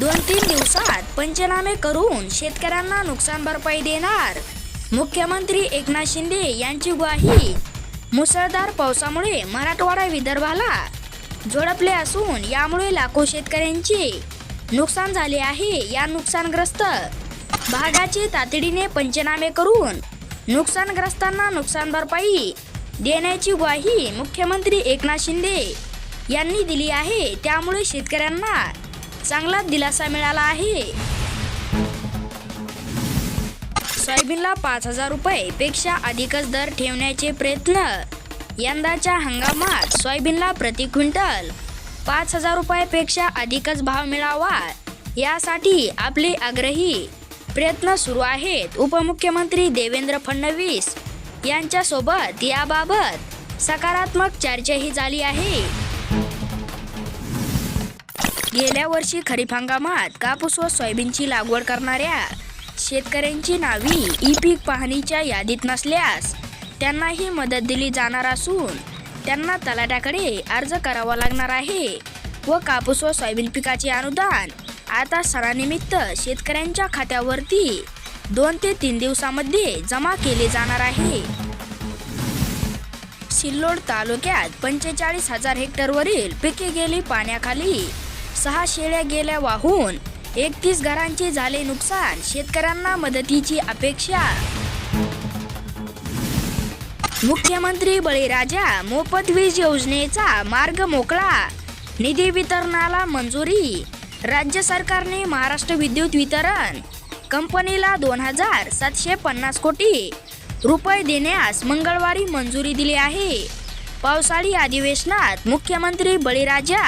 दोन तीन दिवसात पंचनामे करून शेतकऱ्यांना नुकसान भरपाई देणार. मुख्यमंत्री एकनाथ शिंदे यांची ग्वाही. मुसळधार पावसामुळे मराठवाडा विदर्भाला झोडपले असून यामुळे लाखो शेतकऱ्यांचे नुकसान झाले आहे या नुकसानग्रस्त भागाचे तातडीने पंचनामे करून नुकसानग्रस्तांना नुकसान भरपाई देण्याची ग्वाही मुख्यमंत्री एकनाथ शिंदे यांनी दिली आहे. त्यामुळे शेतकऱ्यांना चांगला दिलासा मिळाला आहे. सोयाबीनला पाच हजार रुपये पेक्षा अधिकच दर ठेवण्याचे प्रयत्न. यंदाच्या हंगामात सोयाबीनला प्रति क्विंटल पाच हजार रुपयापेक्षा अधिकच भाव मिळावा यासाठी आपले आग्रही प्रयत्न सुरू आहेत. उपमुख्यमंत्री देवेंद्र फडणवीस यांच्यासोबत याबाबत सकारात्मक चर्चाही झाली आहे. गेल्या वर्षी खरीप हंगामात कापूस व सोयाबीनची लागवड करणाऱ्या शेतकऱ्यांची नावी ई पीक पाहणीच्या यादीत नसल्यास त्यांनाही मदत दिली जाणार असून त्यांना तलाट्याकडे अर्ज करावा लागणार आहे व कापूस व सोयाबीन पिकाचे अनुदान आता सणानिमित्त शेतकऱ्यांच्या खात्यावरती दोन ते तीन दिवसामध्ये जमा केले जाणार आहे. सिल्लोड तालुक्यात पंचेचाळीस हजार हेक्टरवरील पिके गेली पाण्याखाली सहा शेळ्या गेल्या वाहून एकतीस घरांचे झाले नुकसान. शेतकऱ्यांना मदतीची अपेक्षा. मुख्यमंत्री बळीराजा मोफत वीज योजनेचा मार्ग मोकळा. निधी वितरणाला मंजुरी. राज्य सरकारने महाराष्ट्र विद्युत वितरण कंपनीला दोन हजार सातशे पन्नास कोटी रुपये देण्यास मंगळवारी मंजुरी दिली आहे. पावसाळी अधिवेशनात मुख्यमंत्री बळीराजा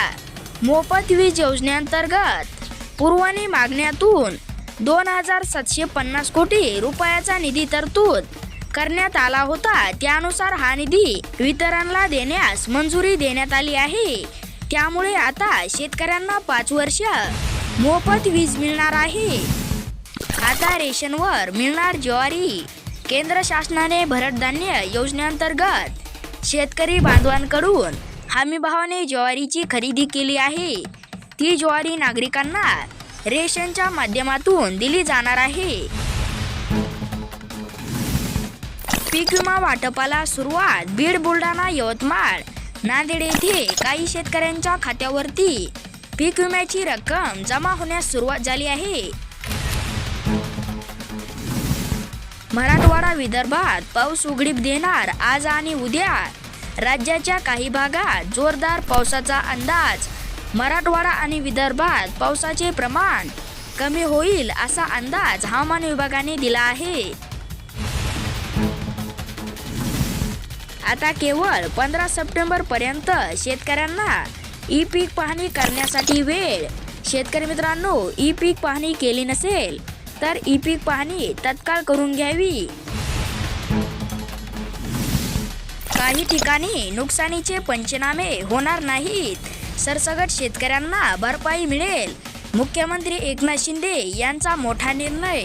मोफत वीज योजनेअंतर्गत पुरवणी मागण्यातून दोन हजार सातशे पन्नास कोटी रुपयाचा निधी तरतूद करण्यात आला होता. त्यानुसार हा निधी वितरणला देण्यास मंजुरी देण्यात आली आहे. त्यामुळे आता शेतकऱ्यांना पाच वर्ष मोफत वीज मिळणार आहे. आता रेशनवर मिळणार ज्वारी. केंद्र शासनाने भरडधान्य योजनेअंतर्गत शेतकरी बांधवांकडून हमी भावाने ज्वारीची खरेदी केली आहे. ती ज्वारी नागरिकांना रेशनच्या माध्यमातून दिली जाणार आहे. पीक विमा वाटपाला सुरुवात बीड बुलढाणा यवतमाळ नांदेड येथे काही शेतकऱ्यांच्या खात्यावरती पीक विम्याची रक्कम जमा होण्यास सुरुवात झाली आहे. मराठवाडा विदर्भात पाऊस उघडीप देणार आज आणि उद्या राज्याच्या काही भागात जोरदार पावसाचा अंदाज. मराठवाडा आणि विदर्भात पावसाचे प्रमाण कमी होईल असा अंदाज हवामान विभागाने दिला आहे. आता केवळ पंधरा सप्टेंबर पर्यंत शेतकऱ्यांना ई पीक पाहणी करण्यासाठी वेळ. शेतकरी मित्रांनो ई पीक पाहणी केली नसेल तर ई पीक पाहणी तत्काळ करून घ्यावी. काही ठिकाणी नुकसानीचे पंचनामे होणार नाहीत. सरसगट शेतकऱ्यांना भरपाई मिळेल. मुख्यमंत्री एकनाथ शिंदे यांचा मोठा निर्णय